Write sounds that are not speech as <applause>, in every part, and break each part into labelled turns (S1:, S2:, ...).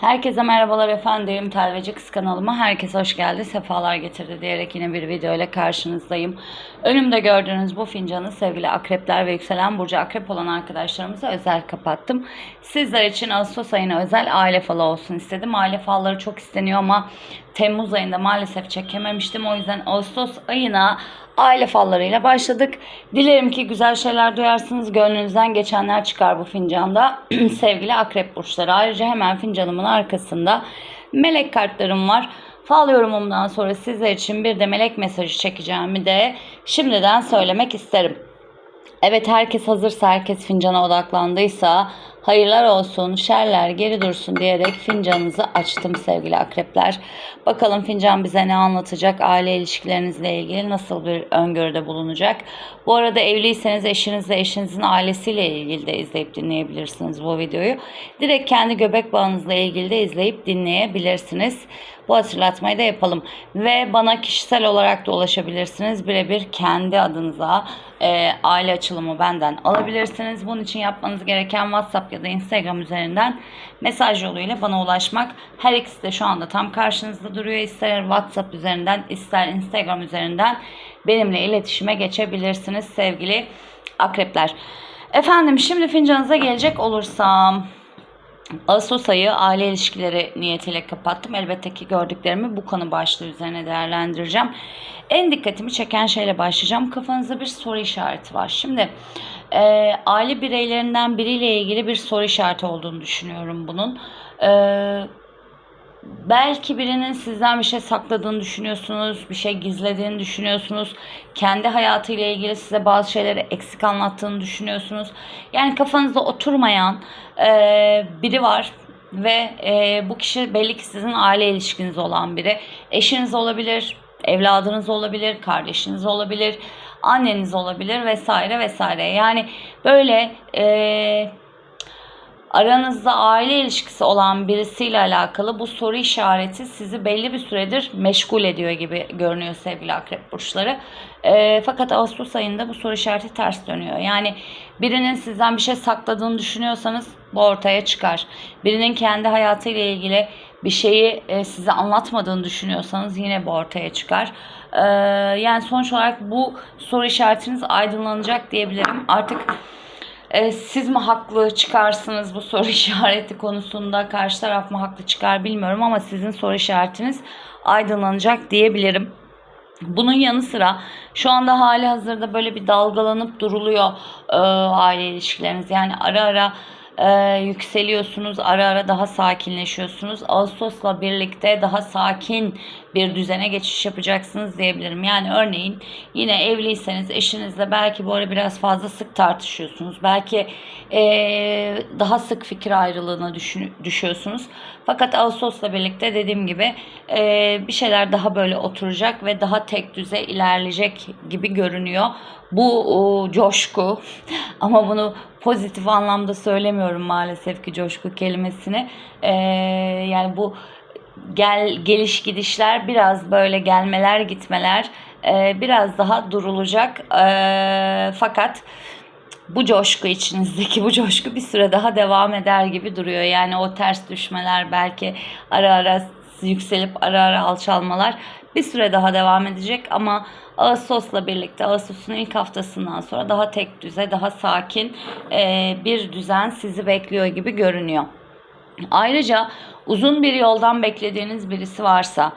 S1: Herkese merhabalar efendim. Telveci Kız kanalıma herkes hoş geldi. Sefalar getirdi diyerek yine bir video ile karşınızdayım. Önümde gördüğünüz bu fincanı sevgili akrepler ve yükselen burcu akrep olan arkadaşlarımıza özel kapattım. Sizler için Ağustos ayına özel aile falı olsun istedim. Aile falları çok isteniyor ama Temmuz ayında maalesef çekememiştim. O yüzden Ağustos ayına aile fallarıyla başladık. Dilerim ki güzel şeyler duyarsınız. Gönlünüzden geçenler çıkar bu fincanda. <clears throat> Sevgili akrep burçları. Ayrıca hemen fincanımın arkasında melek kartlarım var. Fal yorumumdan sonra sizler için bir de melek mesajı çekeceğimi de şimdiden söylemek isterim. Evet herkes hazırsa, herkes fincana odaklandıysa hayırlar olsun, şerler geri dursun diyerek fincanınızı açtım sevgili akrepler. Bakalım fincan bize ne anlatacak, aile ilişkilerinizle ilgili nasıl bir öngörüde bulunacak. Bu arada evliyseniz eşinizle, eşinizin ailesiyle ilgili de izleyip dinleyebilirsiniz bu videoyu. Direkt kendi göbek bağınızla ilgili de izleyip dinleyebilirsiniz. Bu hatırlatmayı da yapalım. Ve bana kişisel olarak da ulaşabilirsiniz. Birebir kendi adınıza e, aile açılımı benden alabilirsiniz. Bunun için yapmanız gereken WhatsApp ya da Instagram üzerinden mesaj yoluyla bana ulaşmak. Her ikisi de şu anda tam karşınızda duruyor. İster WhatsApp üzerinden ister Instagram üzerinden benimle iletişime geçebilirsiniz sevgili akrepler. Efendim şimdi fincanınıza gelecek olursam Ağustos ayı aile ilişkileri niyetiyle kapattım. Elbette ki gördüklerimi bu konu başlığı üzerine değerlendireceğim. En dikkatimi çeken şeyle başlayacağım. Kafanızda bir soru işareti var. Şimdi e, aile bireylerinden biriyle ilgili bir soru işareti olduğunu düşünüyorum bunun. E, belki birinin sizden bir şey sakladığını düşünüyorsunuz, bir şey gizlediğini düşünüyorsunuz. Kendi hayatıyla ilgili size bazı şeyleri eksik anlattığını düşünüyorsunuz. Yani kafanızda oturmayan e, biri var ve e, bu kişi belli ki sizin aile ilişkiniz olan biri. Eşiniz olabilir, evladınız olabilir, kardeşiniz olabilir, anneniz olabilir vesaire vesaire. Yani böyle e, aranızda aile ilişkisi olan birisiyle alakalı bu soru işareti sizi belli bir süredir meşgul ediyor gibi görünüyor sevgili akrep burçları. E, fakat Ağustos ayında bu soru işareti ters dönüyor. Yani birinin sizden bir şey sakladığını düşünüyorsanız bu ortaya çıkar. Birinin kendi hayatıyla ilgili bir şeyi e, size anlatmadığını düşünüyorsanız yine bu ortaya çıkar. E, yani sonuç olarak bu soru işaretiniz aydınlanacak diyebilirim. Artık e, siz mi haklı çıkarsınız bu soru <laughs> işareti konusunda karşı taraf mı haklı çıkar bilmiyorum ama sizin soru işaretiniz aydınlanacak diyebilirim. Bunun yanı sıra şu anda hali hazırda böyle bir dalgalanıp duruluyor e, aile ilişkileriniz. Yani ara ara e, yükseliyorsunuz, ara ara daha sakinleşiyorsunuz. Ağustos'la birlikte daha sakin bir düzene geçiş yapacaksınız diyebilirim. Yani örneğin yine evliyseniz eşinizle belki bu ara biraz fazla sık tartışıyorsunuz. Belki e, daha sık fikir ayrılığına düşün, düşüyorsunuz. Fakat Ağustos'la birlikte dediğim gibi e, bir şeyler daha böyle oturacak ve daha tek düze ilerleyecek gibi görünüyor. Bu o, coşku <laughs> ama bunu pozitif anlamda söylemiyorum maalesef ki coşku kelimesini. E, yani bu gel geliş gidişler biraz böyle gelmeler gitmeler e, biraz daha durulacak. E, fakat bu coşku içinizdeki bu coşku bir süre daha devam eder gibi duruyor. Yani o ters düşmeler belki ara ara yükselip ara ara alçalmalar bir süre daha devam edecek ama Ağustos'la birlikte Ağustos'un ilk haftasından sonra daha tek düze, daha sakin e, bir düzen sizi bekliyor gibi görünüyor. Ayrıca uzun bir yoldan beklediğiniz birisi varsa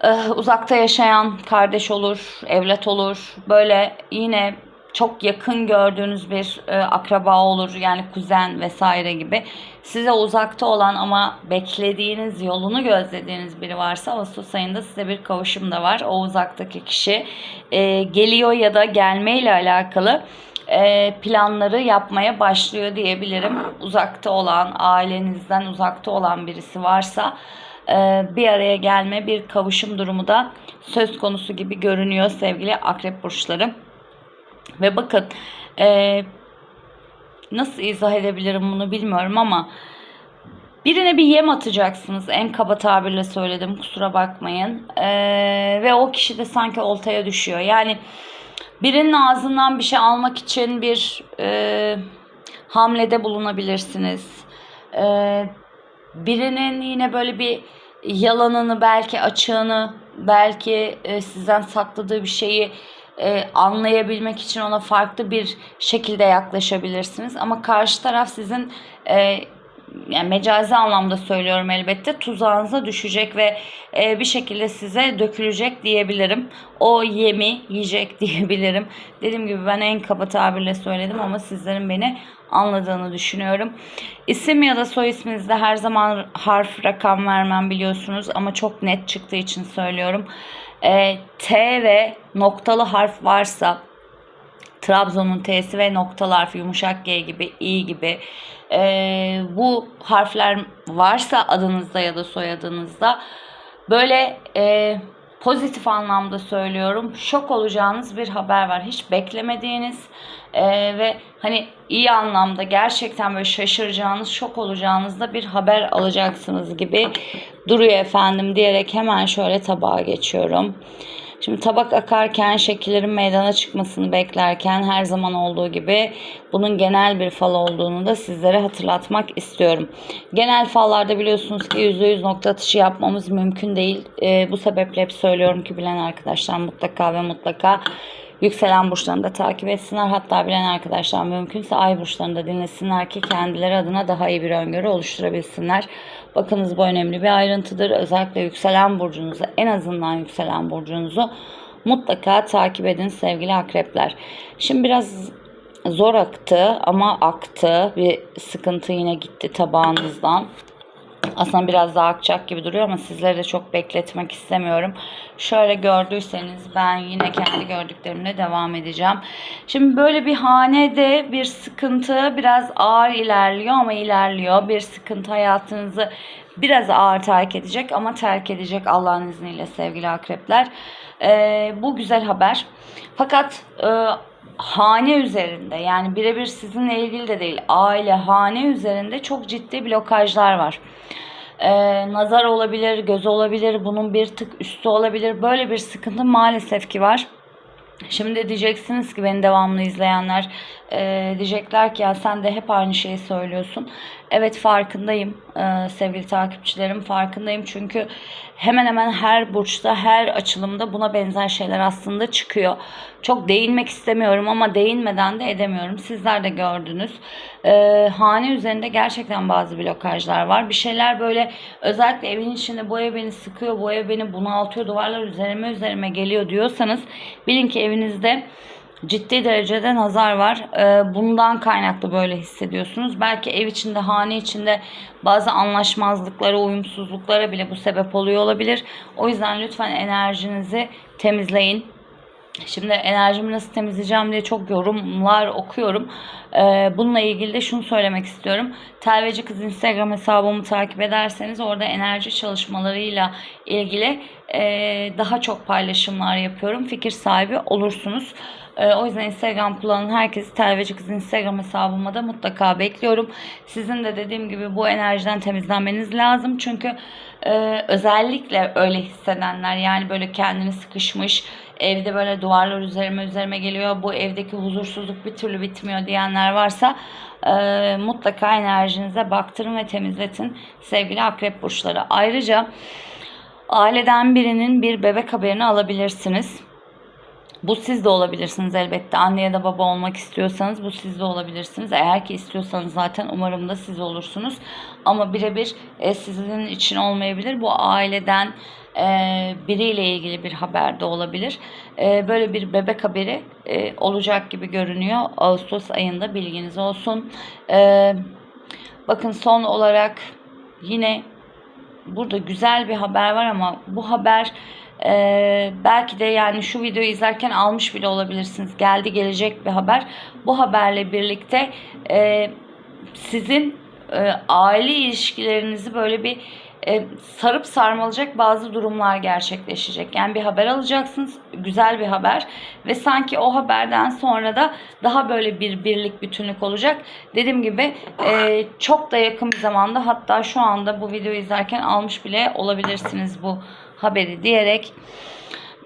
S1: e, uzakta yaşayan kardeş olur, evlat olur. Böyle yine çok yakın gördüğünüz bir e, akraba olur yani kuzen vesaire gibi size uzakta olan ama beklediğiniz yolunu gözlediğiniz biri varsa Ağustos ayında size bir kavuşum da var. O uzaktaki kişi e, geliyor ya da gelmeyle alakalı planları yapmaya başlıyor diyebilirim. Uzakta olan, ailenizden uzakta olan birisi varsa e, bir araya gelme, bir kavuşum durumu da söz konusu gibi görünüyor sevgili akrep burçları. Ve bakın e, nasıl izah edebilirim bunu bilmiyorum ama birine bir yem atacaksınız. En kaba tabirle söyledim kusura bakmayın. E, ve o kişi de sanki oltaya düşüyor. Yani birinin ağzından bir şey almak için bir e, hamlede bulunabilirsiniz. E, birinin yine böyle bir yalanını belki açığını belki e, sizden sakladığı bir şeyi e, anlayabilmek için ona farklı bir şekilde yaklaşabilirsiniz. Ama karşı taraf sizin e, yani mecazi anlamda söylüyorum elbette tuzağınıza düşecek ve e, bir şekilde size dökülecek diyebilirim. O yemi yiyecek <laughs> diyebilirim. Dediğim gibi ben en kaba tabirle söyledim ama sizlerin beni anladığını düşünüyorum. İsim ya da soy isminizde her zaman harf rakam vermem biliyorsunuz ama çok net çıktığı için söylüyorum. E, T ve noktalı harf varsa Trabzon'un T'si ve noktalı harf yumuşak G gibi, İ gibi e, bu harfler varsa adınızda ya da soyadınızda böyle e, pozitif anlamda söylüyorum şok olacağınız bir haber var. Hiç beklemediğiniz e, ve hani iyi anlamda gerçekten böyle şaşıracağınız, şok olacağınız da bir haber alacaksınız gibi duruyor efendim diyerek hemen şöyle tabağa geçiyorum. Şimdi tabak akarken şekillerin meydana çıkmasını beklerken her zaman olduğu gibi bunun genel bir fal olduğunu da sizlere hatırlatmak istiyorum. Genel fallarda biliyorsunuz ki %100 nokta atışı yapmamız mümkün değil. Ee, bu sebeple hep söylüyorum ki bilen arkadaşlar mutlaka ve mutlaka yükselen burçlarını da takip etsinler. Hatta bilen arkadaşlar mümkünse ay burçlarını da dinlesinler ki kendileri adına daha iyi bir öngörü oluşturabilsinler. Bakınız bu önemli bir ayrıntıdır. Özellikle yükselen burcunuzu en azından yükselen burcunuzu mutlaka takip edin sevgili akrepler. Şimdi biraz zor aktı ama aktı. Bir sıkıntı yine gitti tabağınızdan. Aslında biraz daha akacak gibi duruyor ama sizleri de çok bekletmek istemiyorum. Şöyle gördüyseniz ben yine kendi gördüklerimle devam edeceğim. Şimdi böyle bir hanede bir sıkıntı biraz ağır ilerliyor ama ilerliyor. Bir sıkıntı hayatınızı biraz ağır terk edecek ama terk edecek Allah'ın izniyle sevgili akrepler. Ee, bu güzel haber. Fakat e, hane üzerinde yani birebir sizinle ilgili de değil aile hane üzerinde çok ciddi blokajlar var. Ee, nazar olabilir, göz olabilir, bunun bir tık üstü olabilir. Böyle bir sıkıntı maalesef ki var. Şimdi diyeceksiniz ki beni devamlı izleyenler e, diyecekler ki ya sen de hep aynı şeyi söylüyorsun. Evet farkındayım e, sevgili takipçilerim farkındayım çünkü hemen hemen her burçta her açılımda buna benzer şeyler aslında çıkıyor. Çok değinmek istemiyorum ama değinmeden de edemiyorum. Sizler de gördünüz. E, hane üzerinde gerçekten bazı blokajlar var. Bir şeyler böyle özellikle evin içinde bu ev beni sıkıyor, bu ev beni bunaltıyor, duvarlar üzerime üzerime geliyor diyorsanız bilin ki evinizde ciddi derecede nazar var. Ee, bundan kaynaklı böyle hissediyorsunuz. Belki ev içinde, hane içinde bazı anlaşmazlıklara, uyumsuzluklara bile bu sebep oluyor olabilir. O yüzden lütfen enerjinizi temizleyin. Şimdi enerjimi nasıl temizleyeceğim diye çok yorumlar okuyorum. Ee, bununla ilgili de şunu söylemek istiyorum. Telveci Kız Instagram hesabımı takip ederseniz orada enerji çalışmalarıyla ilgili e, daha çok paylaşımlar yapıyorum. Fikir sahibi olursunuz. E, o yüzden Instagram kullanan herkesi Telveci Kız Instagram hesabıma da mutlaka bekliyorum. Sizin de dediğim gibi bu enerjiden temizlenmeniz lazım. Çünkü e, özellikle öyle hissedenler yani böyle kendini sıkışmış, evde böyle duvarlar üzerime üzerime geliyor, bu evdeki huzursuzluk bir türlü bitmiyor diyenler varsa e, mutlaka enerjinize baktırın ve temizletin sevgili akrep burçları. Ayrıca aileden birinin bir bebek haberini alabilirsiniz. Bu siz de olabilirsiniz elbette. Anne ya da baba olmak istiyorsanız bu siz de olabilirsiniz. Eğer ki istiyorsanız zaten umarım da siz olursunuz. Ama birebir e, sizin için olmayabilir. Bu aileden e, biriyle ilgili bir haber de olabilir. E, böyle bir bebek haberi e, olacak gibi görünüyor. Ağustos ayında bilginiz olsun. E, bakın son olarak yine burada güzel bir haber var ama bu haber ee, belki de yani şu videoyu izlerken almış bile olabilirsiniz. Geldi gelecek bir haber. Bu haberle birlikte e, sizin e, aile ilişkilerinizi böyle bir e, sarıp sarmalacak bazı durumlar gerçekleşecek. Yani bir haber alacaksınız, güzel bir haber ve sanki o haberden sonra da daha böyle bir birlik, bütünlük olacak. Dediğim gibi e, çok da yakın bir zamanda hatta şu anda bu videoyu izlerken almış bile olabilirsiniz bu haberi diyerek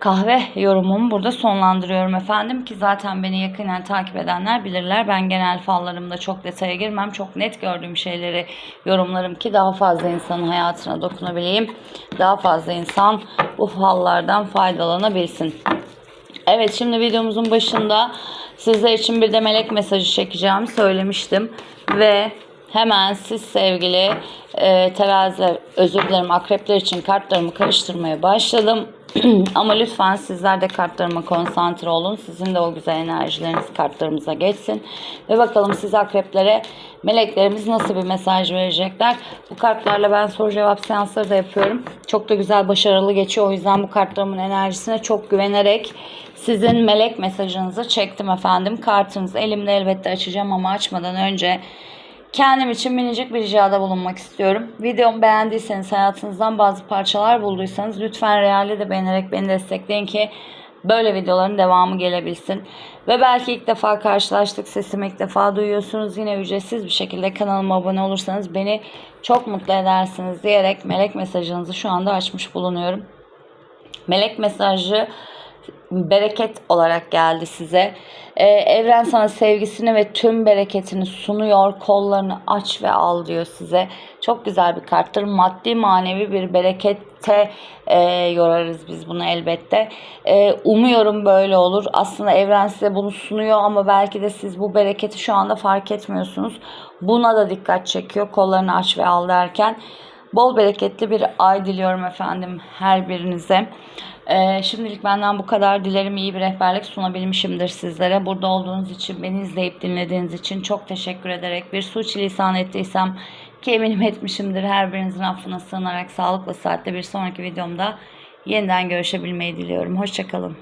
S1: kahve yorumumu burada sonlandırıyorum efendim ki zaten beni yakinen takip edenler bilirler. Ben genel fallarımda çok detaya girmem. Çok net gördüğüm şeyleri yorumlarım ki daha fazla insanın hayatına dokunabileyim. Daha fazla insan bu fallardan faydalanabilsin. Evet şimdi videomuzun başında sizler için bir de melek mesajı çekeceğimi söylemiştim. Ve hemen siz sevgili e, teraziler özür dilerim akrepler için kartlarımı karıştırmaya başladım. <clears throat> Ama lütfen sizler de kartlarıma konsantre olun. Sizin de o güzel enerjileriniz kartlarımıza geçsin. Ve bakalım siz akreplere meleklerimiz nasıl bir mesaj verecekler. Bu kartlarla ben soru cevap seansları da yapıyorum. Çok da güzel başarılı geçiyor. O yüzden bu kartlarımın enerjisine çok güvenerek sizin melek mesajınızı çektim efendim. Kartınızı elimde elbette açacağım ama açmadan önce kendim için minicik bir ricada bulunmak istiyorum. Videomu beğendiyseniz, hayatınızdan bazı parçalar bulduysanız lütfen realde de beğenerek beni destekleyin ki böyle videoların devamı gelebilsin. Ve belki ilk defa karşılaştık, sesimi ilk defa duyuyorsunuz. Yine ücretsiz bir şekilde kanalıma abone olursanız beni çok mutlu edersiniz diyerek melek mesajınızı şu anda açmış bulunuyorum. Melek mesajı bereket olarak geldi size. Ee, evren sana sevgisini ve tüm bereketini sunuyor. Kollarını aç ve al diyor size. Çok güzel bir karttır. Maddi manevi bir berekette e, yorarız biz bunu elbette. E, umuyorum böyle olur. Aslında evren size bunu sunuyor ama belki de siz bu bereketi şu anda fark etmiyorsunuz. Buna da dikkat çekiyor. Kollarını aç ve al derken. Bol bereketli bir ay diliyorum efendim her birinize. Ee, şimdilik benden bu kadar. Dilerim iyi bir rehberlik sunabilmişimdir sizlere. Burada olduğunuz için, beni izleyip dinlediğiniz için çok teşekkür ederek bir suçlisan ettiysem ki eminim etmişimdir. Her birinizin affına sığınarak sağlıklı saatte bir sonraki videomda yeniden görüşebilmeyi diliyorum. Hoşçakalın.